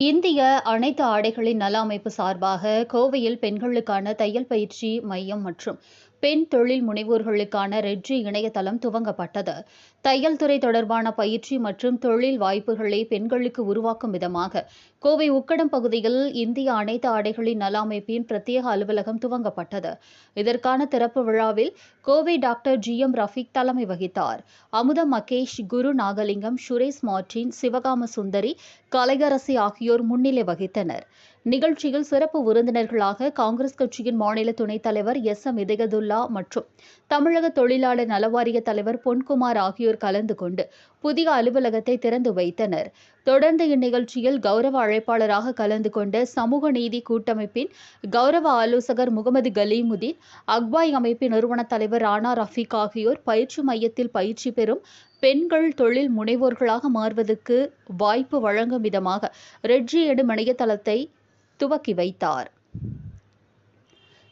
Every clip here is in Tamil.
இந்திய அனைத்து ஆடைகளின் நல அமைப்பு சார்பாக கோவையில் பெண்களுக்கான தையல் பயிற்சி மையம் மற்றும் பெண் தொழில் முனைவோர்களுக்கான ரெட்ஜி இணையதளம் துவங்கப்பட்டது. தையல் துறை தொடர்பான பயிற்சி மற்றும் தொழில் வாய்ப்புகளை பெண்களுக்கு உருவாக்கும் விதமாக கோவை உக்கடம் பகுதியில் இந்திய அனைத்து ஆடைகளின் நல அமைப்பின் பிரத்யேக அலுவலகம் துவங்கப்பட்டது. இதற்கான திறப்பு விழாவில் Kovai doctor G M Rafeeq தலைமை வகித்தார். அமுத மகேஷ் குரு நாகலிங்கம் சுரேஷ் மார்டின் சிவகாம சுந்தரி கலையரசி ஆகியோர் முன்னிலை வகித்தனர். நிகழ்ச்சியில் சிறப்பு விருந்தினர்களாக காங்கிரஸ் கட்சியின் மாநில துணைத் தலைவர் எஸ் எம் இதயதுல்லா மற்றும் தமிழக தொழிலாளர் நலவாரிய தலைவர் பொன்குமார் ஆகியோர் கலந்து கொண்டு புதிய அலுவலகத்தை திறந்து வைத்தனர். தொடர்ந்து இந்நிகழ்ச்சியில் கௌரவ அழைப்பாளராக கலந்து கொண்ட சமூக நீதி கூட்டமைப்பின் கௌரவ ஆலோசகர் முகமது கலீமுதீன் அக்பாய் அமைப்பின் நிறுவன தலைவர் ராணா ரஃபீக் ஆகியோர் பயிற்சி மையத்தில் பயிற்சி பெறும் பெண்கள் தொழில் முனைவோர்களாக மாறுவதற்கு வாய்ப்பு வழங்கும் விதமாக ரெட்ஜி எனும் இணையதளத்தை துவக்கி வைத்தார்.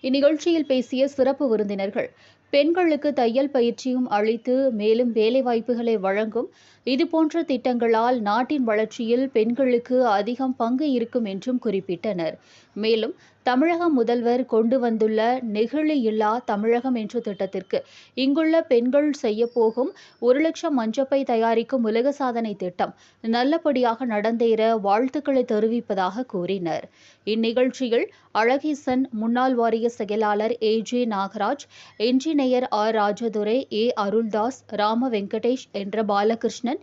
இந்நிகழ்ச்சியில் பேசிய சிறப்பு விருந்தினர்கள் பெண்களுக்கு தையல் பயிற்சியும் அளித்து மேலும் வேலைவாய்ப்புகளை வழங்கும் இதுபோன்ற திட்டங்களால் நாட்டின் வளர்ச்சியில் பெண்களுக்கு அதிகம் பங்கு இருக்கும் என்றும் குறிப்பிட்டனர். மேலும் தமிழக முதல்வர் கொண்டு வந்துள்ள நெகிழி இல்லா தமிழகம் என்ற திட்டத்திற்கு இங்குள்ள பெண்கள் செய்யப்போகும் ஒரு லட்சம் மஞ்சப்பை தயாரிக்கும் உலக சாதனை திட்டம் நல்லபடியாக நடந்தேற வாழ்த்துக்களை தெரிவிப்பதாக கூறினர். இந்நிகழ்ச்சியில் அழகீசன் முன்னாள் வாரிய செயலாளர் A. J. Nagaraj engineer R. Rajadurai A. Aruldas Rama Venkatesh என்ற பாலகிருஷ்ணன்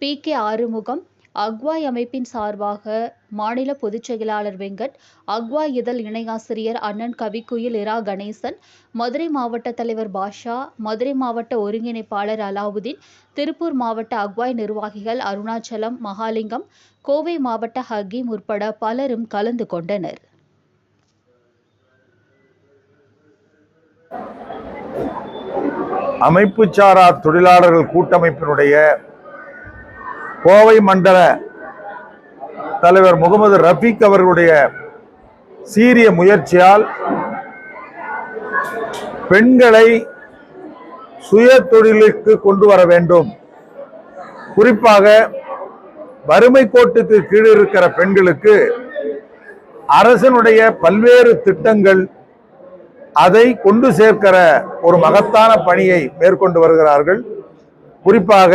பி. கே. ஆறுமுகம் அக்வாய் அமைப்பின் சார்பாக மாநில பொதுச் செயலாளர் வெங்கட் அக்வாய் இதழ் இணையாசிரியர் அண்ணன் கவிக்குயில் இரா. கணேசன் மதுரை மாவட்ட தலைவர் பாஷா மதுரை மாவட்ட ஒருங்கிணைப்பாளர் அலாவுதீன் திருப்பூர் மாவட்ட அக்வாய் நிர்வாகிகள் அருணாச்சலம் மகாலிங்கம் கோவை மாவட்ட ஹக்கீம் உட்பட பலரும் கலந்து கொண்டனர். அமைப்பு சாரா தொழிலாளர்கள் கூட்டமைப்பினுடைய கோவை மண்டல தலைவர் முகமது ரஃபீக் அவர்களுடைய சீரிய முயற்சியால் பெண்களை சுய தொழிலுக்கு கொண்டு வர வேண்டும். குறிப்பாக வறுமை கோட்டுக்கு கீழ் இருக்கிற பெண்களுக்கு அரசனுடைய பல்வேறு திட்டங்கள் அதை கொண்டு சேர்க்கிற ஒரு மகத்தான பணியை மேற்கொண்டு வருகிறார்கள். குறிப்பாக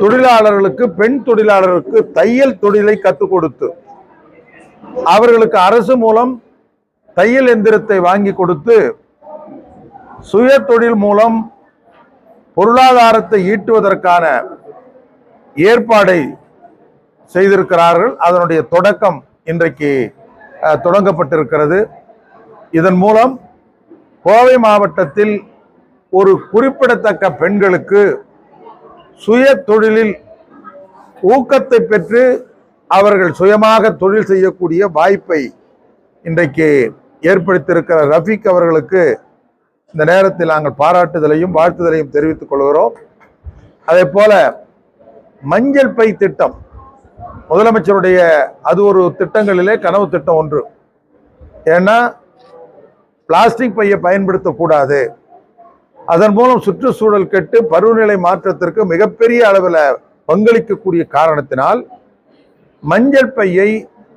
தொழிலாளர்களுக்கு பெண் தொழிலாளர்களுக்கு தையல் தொழிலை கற்றுக் கொடுத்து அவர்களுக்கு அரசு மூலம் தையல் எந்திரத்தை வாங்கி கொடுத்து சுய தொழில் மூலம் பொருளாதாரத்தை ஈட்டுவதற்கான ஏற்பாடை செய்திருக்கிறார்கள். அதனுடைய தொடக்கம் இன்றைக்கு தொடங்கப்பட்டிருக்கிறது. இதன் மூலம் கோவை மாவட்டத்தில் ஒரு குறிப்பிடத்தக்க பெண்களுக்கு சுய தொழிலில் ஊக்கத்தை பெற்று அவர்கள் சுயமாக தொழில் செய்யக்கூடிய வாய்ப்பை இன்றைக்கு ஏற்படுத்தியிருக்கிற ரஃபீக் அவர்களுக்கு இந்த நேரத்தில் நாங்கள் பாராட்டுதலையும் வாழ்த்துதலையும் தெரிவித்துக் கொள்கிறோம். அதே போல மஞ்சள் பை திட்டம் முதலமைச்சருடைய அது ஒரு திட்டங்களிலே கனவு திட்டம் ஒன்று. ஏன்னா பிளாஸ்டிக் பையை பயன்படுத்தக்கூடாது. அதன் மூலம் சுற்றுச்சூழல் கெட்டு பருவநிலை மாற்றத்திற்கு மிகப்பெரிய அளவில் பங்களிக்கக்கூடிய காரணத்தினால் மஞ்சள் பையை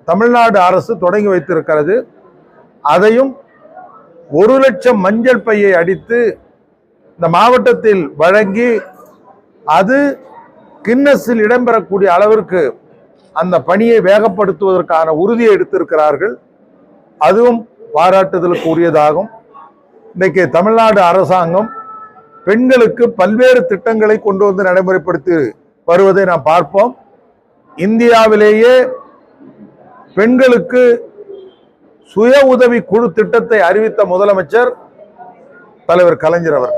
தமிழ்நாடு அரசு தொடங்கி வைத்திருக்கிறது. அதையும் ஒரு லட்சம் மஞ்சள் பையை அடித்து இந்த மாவட்டத்தில் வழங்கி அது கின்னஸில் இடம்பெறக்கூடிய அளவிற்கு அந்த பணியை வேகப்படுத்துவதற்கான உறுதியை எடுத்திருக்கிறார்கள். அதுவும் பாராட்டுதலுக்கு உரியதாகும். இன்றைக்கு தமிழ்நாடு அரசாங்கம் பெண்களுக்கு பல்வேறு திட்டங்களை கொண்டு வந்து நடைமுறைப்படுத்தி வருவதை நாம் பார்ப்போம். இந்தியாவிலேயே பெண்களுக்கு சுய உதவி குழு திட்டத்தை அறிவித்த முதலமைச்சர் தலைவர் கலைஞர் அவர்.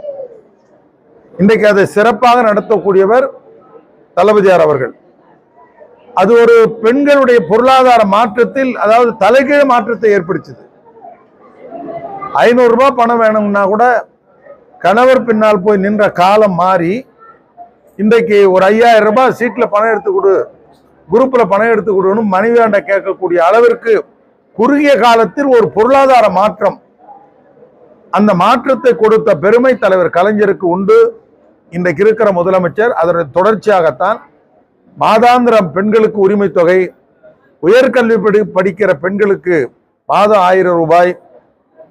இன்றைக்கு அதை சிறப்பாக நடத்தக்கூடியவர் தளபதியார் அவர்கள். அது ஒரு பெண்களுடைய பொருளாதார மாற்றத்தில் அதாவது தலைகீழ மாற்றத்தை ஏற்படுத்தியது. ஐநூறு ரூபாய் பணம் வேணும்னா கூட கணவர் பின்னால் போய் நின்ற காலம் மாறி இன்றைக்கு ஒரு ஐயாயிரம் ரூபாய் சீட்டில் பணம் எடுத்து கொடு குரூப்பில் பணம் எடுத்து கொடுன்னு மனைவியாண்ட கேட்கக்கூடிய அளவிற்கு குறுகிய காலத்தில் ஒரு பொருளாதார மாற்றம். அந்த மாற்றத்தை கொடுத்த பெருமை தலைவர் கலைஞருக்கு உண்டு. இன்றைக்கு இருக்கிற முதலமைச்சர் அதனுடைய தொடர்ச்சியாகத்தான் மாதாந்திரம் பெண்களுக்கு உரிமை தொகை உயர்கல்வி படி படிக்கிற பெண்களுக்கு மாதம் ஆயிரம் ரூபாய்.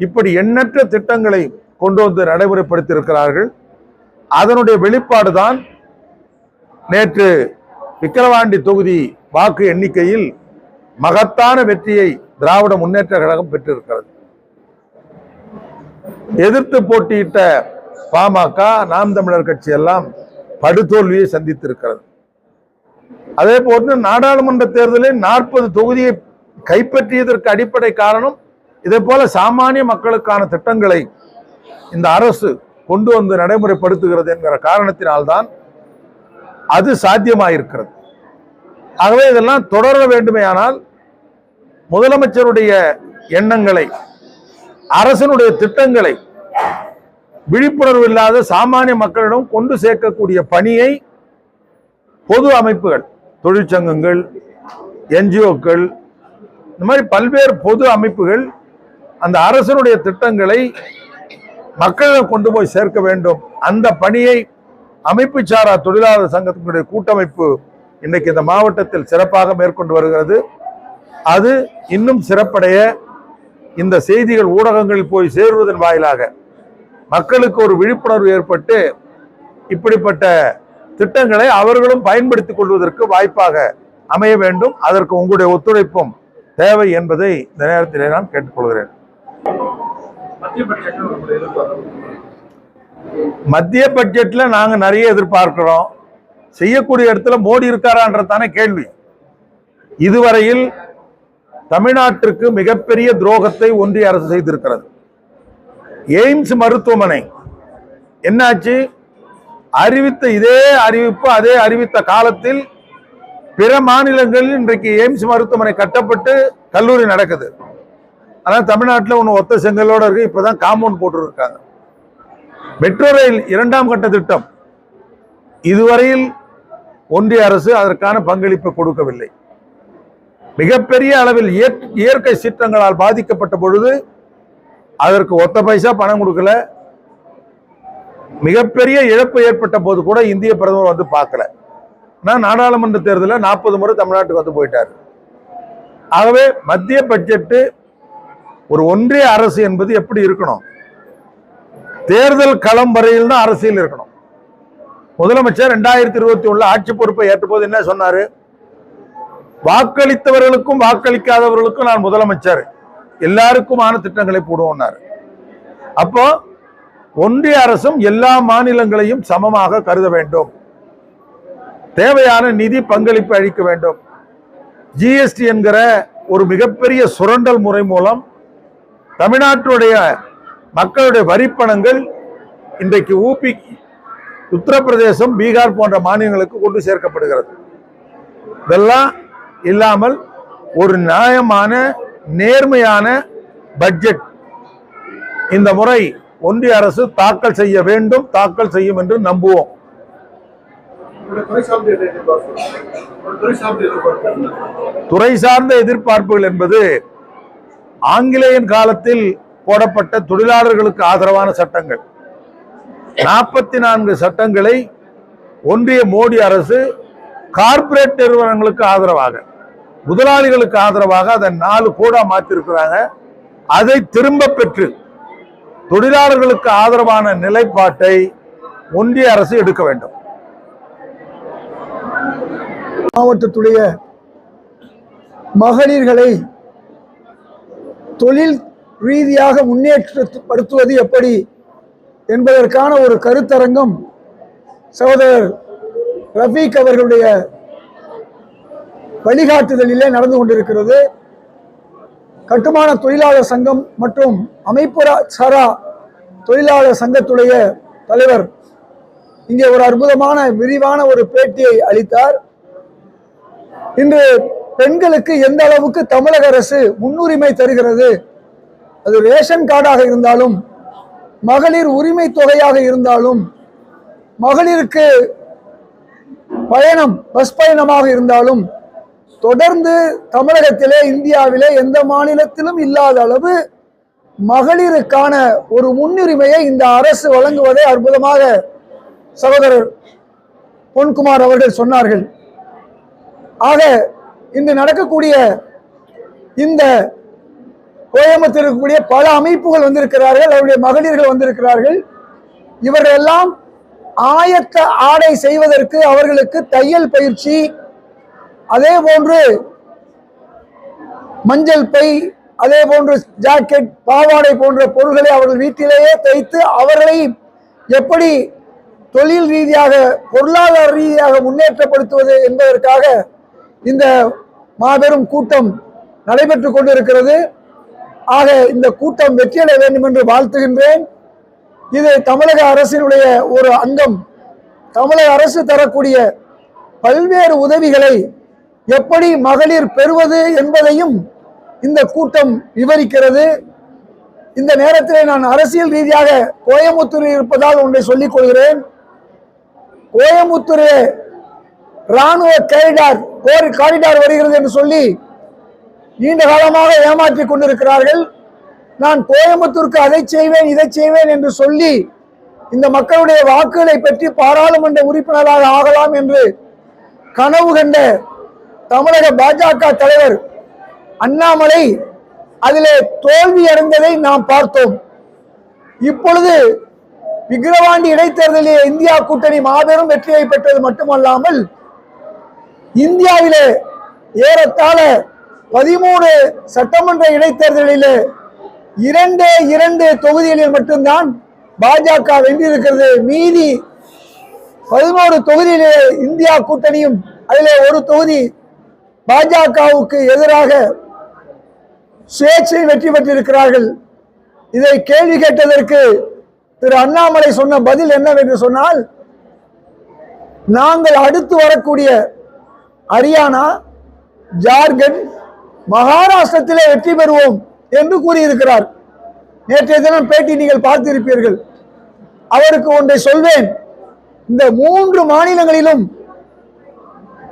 இப்படி எண்ணற்ற திட்டங்களை கொண்டு வந்து நடைமுறைப்படுத்தியிருக்கிறார்கள். அதனுடைய வெளிப்பாடு தான் நேற்று விக்கிரவாண்டி தொகுதி வாக்கு எண்ணிக்கையில் மகத்தான வெற்றியை திராவிட முன்னேற்ற கழகம் பெற்றிருக்கிறது. எதிர்த்து போட்டியிட்ட பாமக நாம் தமிழர் கட்சி எல்லாம் படுதோல்வியை சந்தித்திருக்கிறது. அதே போன்று நாடாளுமன்ற தேர்தலில் நாற்பது தொகுதியை கைப்பற்றியதற்கு அடிப்படை காரணம் இதே போல சாமானிய மக்களுக்கான திட்டங்களை இந்த அரசு கொண்டு வந்து நடைமுறைப்படுத்துகிறது என்கிற காரணத்தினால்தான் அது சாத்தியமாயிருக்கிறது. ஆகவே இதெல்லாம் தொடர வேண்டுமேயானால் முதலமைச்சருடைய எண்ணங்களை அரசனுடைய திட்டங்களை விழிப்புணர்வு இல்லாத சாமானிய மக்களிடம் கொண்டு சேர்க்கக்கூடிய பணியை பொது அமைப்புகள் தொழிற்சங்கங்கள் என்ஜிஓக்கள் இந்த மாதிரி பல்வேறு பொது அமைப்புகள் அந்த அரசனுடைய திட்டங்களை மக்களிடம் கொண்டு போய் சேர்க்க வேண்டும். அந்த பணியை அமைப்பு சாரா தொழிலாளர் சங்கத்தினுடைய கூட்டமைப்பு இன்னைக்கு இந்த மாவட்டத்தில் சிறப்பாக மேற்கொண்டு வருகிறது. அது இன்னும் சிறப்படைய இந்த செய்திகள் ஊடகங்களில் போய் சேருவதன் வாயிலாக மக்களுக்கு ஒரு விழிப்புணர்வு ஏற்பட்டு இப்படிப்பட்ட திட்டங்களை அவர்களும் பயன்படுத்திக் கொள்வதற்கு வாய்ப்பாக அமைய வேண்டும். அதற்கு உங்களுடைய ஒத்துழைப்பும் தேவை என்பதை இந்த நேரத்திலே நான் கேட்டுக்கொள்கிறேன். மத்திய பட்ஜெட்ல நாங்க நிறைய எதிர்பார்க்கிறோம். செய்யக்கூடிய இடத்துல மோடி இருக்காரான்றதானே கேள்வி. இதுவரையில் தமிழ்நாட்டிற்கு மிகப்பெரிய துரோகத்தை ஒன்றிய அரசு செய்திருக்கிறது. எய்ம்ஸ் மருத்துவமனை. என்னாச்சு? அறிவித்த இதே அறிவிப்பு அதே அறிவித்த காலத்தில் பிற மாநிலங்களில் இன்றைக்கு எய்ம்ஸ் மருத்துவமனை கட்டப்பட்டு கல்லூரி நடக்குது. ஆனால் தமிழ்நாட்டில் ஒன்று ஒத்த செங்கலோடு இருக்குது இப்போ தான் காம்பவுண்ட் போட்டுருக்காங்க. மெட்ரோ ரயில் இரண்டாம் கட்ட திட்டம். இதுவரையில் ஒன்றிய அரசு அதற்கான பங்களிப்பை கொடுக்கவில்லை. மிகப்பெரிய அளவில் இயற்கை சீற்றங்களால் பாதிக்கப்பட்ட பொழுது அதற்கு ஒத்த பைசா பணம் கொடுக்கல. மிகப்பெரிய இழப்பு ஏற்பட்ட போது கூட இந்திய பிரதமர் வந்து பார்க்கல. நான் நாடாளுமன்ற தேர்தலில் நாற்பது முறை தமிழ்நாட்டுக்கு வந்து போயிட்டார். ஆகவே மத்திய பட்ஜெட்டு ஒரு ஒன்றிய அரசு என்பது எப்படி இருக்கணும்? தேர்தல் களம் வரையில் தான் அரசியல் இருக்கணும். முதலமைச்சர் ரெண்டாயிரத்தி இருபத்தி ஒண்ணுல ஆட்சி பொறுப்பை ஏற்றபோது என்ன சொன்னாரு? வாக்களித்தவர்களுக்கும் வாக்களிக்காதவர்களுக்கும் நான் முதலமைச்சர். எல்லாருக்குமான திட்டங்களை போடுவோம்னாரு. அப்போ ஒன்றிய அரசும் எல்லா மாநிலங்களையும் சமமாக கருத வேண்டும். தேவையான நிதி பங்களிப்பு அளிக்க வேண்டும். ஜிஎஸ்டி என்கிற ஒரு மிகப்பெரிய சுரண்டல் முறை மூலம் தமிழ்நாட்டுடைய மக்களுடைய வரிப்பணங்கள் இன்றைக்கு ஊபி உத்தரப்பிரதேசம் பீகார் போன்ற மாநிலங்களுக்கு கொண்டு சேர்க்கப்படுகிறது. இதெல்லாம் இல்லாமல் ஒரு நியாயமான நேர்மையான பட்ஜெட். இந்த முறை ஒன்றிய அரசு தாக்கல் செய்ய வேண்டும் தாக்கல் செய்யும் என்று நம்புவோம். துறை சார்ந்த எதிர்பார்ப்புகள் என்பது ஆங்கிலேயன் காலத்தில் போடப்பட்ட தொழிலாளர்களுக்கு ஆதரவான சட்டங்கள். நாற்பத்தி நான்கு சட்டங்களை ஒன்றிய மோடி அரசு கார்ப்பரேட் நிறுவனங்களுக்கு ஆதரவாக முதலாளிகளுக்கு ஆதரவாக அதை நாலு கோடா மாற்றிருக்கிறாங்க. அதை திரும்ப பெற்று தொழிலாளர்களுக்கு ஆதரவான நிலைப்பாட்டை ஒன்றிய அரசு எடுக்க வேண்டும். மாவட்டத்துடைய மகளிர்களை தொழில் ரீதியாக முன்னேற்றப்படுத்துவது எப்படி என்பதற்கான ஒரு கருத்தரங்கம் சகோதரர் ரஃபீக் அவர்களுடைய வழிகாட்டுதலிலே நடந்து கொண்டிருக்கிறது. கட்டுமான தொழிலாளர் சங்கம் மற்றும் அமைப்பு சாரா தொழிலாளர் சங்கத்துடைய தலைவர் இங்கே ஒரு அற்புதமான விரிவான ஒரு பேட்டியை அளித்தார். இன்று பெண்களுக்கு எந்த அளவுக்கு தமிழக அரசு முன்னுரிமை தருகிறது? அது ரேஷன் கார்டாக இருந்தாலும் மகளிர் உரிமை தொகையாக இருந்தாலும் மகளிருக்கு பயணம் பஸ் பயணமாக இருந்தாலும் தொடர்ந்து தமிழகத்திலே இந்தியாவிலே எந்த மாநிலத்திலும் இல்லாத அளவு மகளிருக்கான ஒரு முன்னுரிமையை இந்த அரசு வழங்குவதை அற்புதமாக சகோதரர் பொன்குமார் அவர்கள் சொன்னார்கள். ஆக இன்று நடக்கக்கூடிய இந்த கோயம்புத்தூர் இருக்கக்கூடிய பல அமைப்புகள் வந்திருக்கிறார்கள் அவருடைய மகளிர்கள் வந்திருக்கிறார்கள். இவர்கள் எல்லாம் ஆயத்த ஆடை செய்வதற்கு அவர்களுக்கு தையல் பயிற்சி அதே போன்று மஞ்சள் பை அதே போன்று ஜாக்கெட் பாவாடை போன்ற பொருள்களை அவர்கள் வீட்டிலேயே தைத்து அவர்களை எப்படி தொழில் ரீதியாக பொருளாதார ரீதியாக முன்னேற்றப்படுத்துவது என்பதற்காக இந்த மாபெரும் கூட்டம் நடைபெற்றுக் கொண்டிருக்கிறது. ஆக இந்த கூட்டம் வெற்றியடைய வேண்டும் என்று வாழ்த்துகின்றேன். இது தமிழக அரசினுடைய ஒரு அங்கம். தமிழக அரசு தரக்கூடிய பல்வேறு உதவிகளை எப்படி மகளிர் பெறுவது என்பதையும் இந்த கூட்டம் விவரிக்கிறது. இந்த நேரத்தில் நான் அரசியல் ரீதியாக கோயமுத்தூரில் இருப்பதால் ஒன்றை சொல்லிக் கொள்கிறேன். கோயமுத்தூர் ராணுவ கேடார் கோரி காரிடார் வருகிறது என்று சொல்லி நீண்ட காலமாக ஏமாற்றிக் கொண்டிருக்கிறார்கள். நான் கோயம்புத்தூருக்கு அதை செய்வேன் இதை செய்வேன் என்று சொல்லி இந்த மக்களுடைய வாக்குகளை பற்றி பாராளுமன்ற உறுப்பினராக ஆகலாம் என்று கனவு கண்ட தமிழக பாஜக தலைவர் அண்ணாமலை அதிலே தோல்வி அடைந்ததை நாம் பார்த்தோம். இப்பொழுது விக்கிரவாண்டி இடைத்தேர்தலில் இந்தியா கூட்டணி மாபெரும் வெற்றியை பெற்றது மட்டுமல்லாமல் இந்தியாவிலே ஏறத்தாழ பதிமூணு சட்டமன்ற இடைத்தேர்தலிலே இரண்டே இரண்டு தொகுதிகளில் மட்டும்தான் பாஜக வென்றிருக்கிறது. மீதி பதினோரு தொகுதியிலே இந்தியா கூட்டணியும் அதிலே ஒரு தொகுதி பாஜகவுக்கு எதிராக சுயேட்சை வெற்றி பெற்றிருக்கிறார்கள். இதை கேள்வி கேட்டதற்கு திரு அண்ணாமலை சொன்ன பதில் என்னவென்று சொன்னால் நாங்கள் அடுத்து வரக்கூடிய ஹரியானா ஜார்க்கண்ட் மகாராஷ்டிரத்திலே வெற்றி பெறுவோம் என்று கூறியிருக்கிறார். நேற்றைய தினம் பேட்டி நீங்கள் பார்த்திருப்பீர்கள். அவருக்கு ஒன்றை சொல்வேன். இந்த மூன்று மாநிலங்களிலும்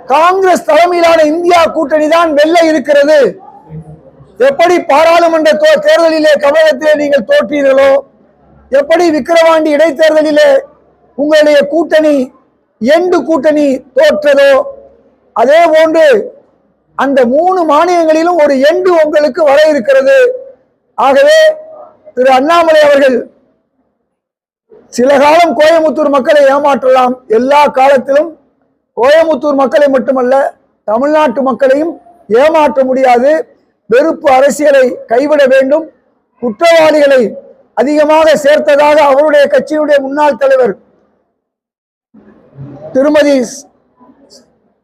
காங்கிரஸ் தலைமையிலான இந்தியா கூட்டணி தான் வெல்ல இருக்கிறது. எப்படி பாராளுமன்ற தோ- தேர்தலிலே தமிழகத்திலே நீங்கள் தோற்றீர்களோ எப்படி விக்கிரவாண்டி இடைத்தேர்தலிலே உங்களுடைய கூட்டணி எண்டு கூட்டணி தோற்றதோ அதே போன்று அந்த மூணு மாநிலங்களிலும் ஒரு எண்டு உங்களுக்கு வர இருக்கிறது. ஆகவே திரு அண்ணாமலை அவர்கள் சில காலம் கோயமுத்தூர் மக்களை ஏமாற்றலாம். எல்லா காலத்திலும் கோயமுத்தூர் மக்களை மட்டுமல்ல தமிழ்நாட்டு மக்களையும் ஏமாற்ற முடியாது. வெறுப்பு அரசியலை கைவிட வேண்டும். குற்றவாளிகளை அதிகமாக சேர்த்ததாக அவருடைய கட்சியினுடைய முன்னாள் தலைவர் திருமதி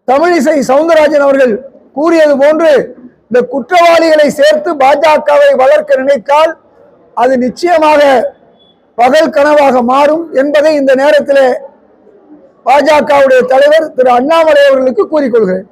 தமிழிசை சவுந்தரராஜன் அவர்கள் கூறியது போன்று இந்த குற்றவாளிகளை சேர்த்து பாஜகவை வளர்க்க நினைத்தால் அது நிச்சயமாக பகல் கனவாக மாறும் என்பதை இந்த நேரத்தில் பாஜகவுடைய தலைவர் திரு அண்ணாமலை அவர்களுக்கு கூறிக்கொள்கிறேன்.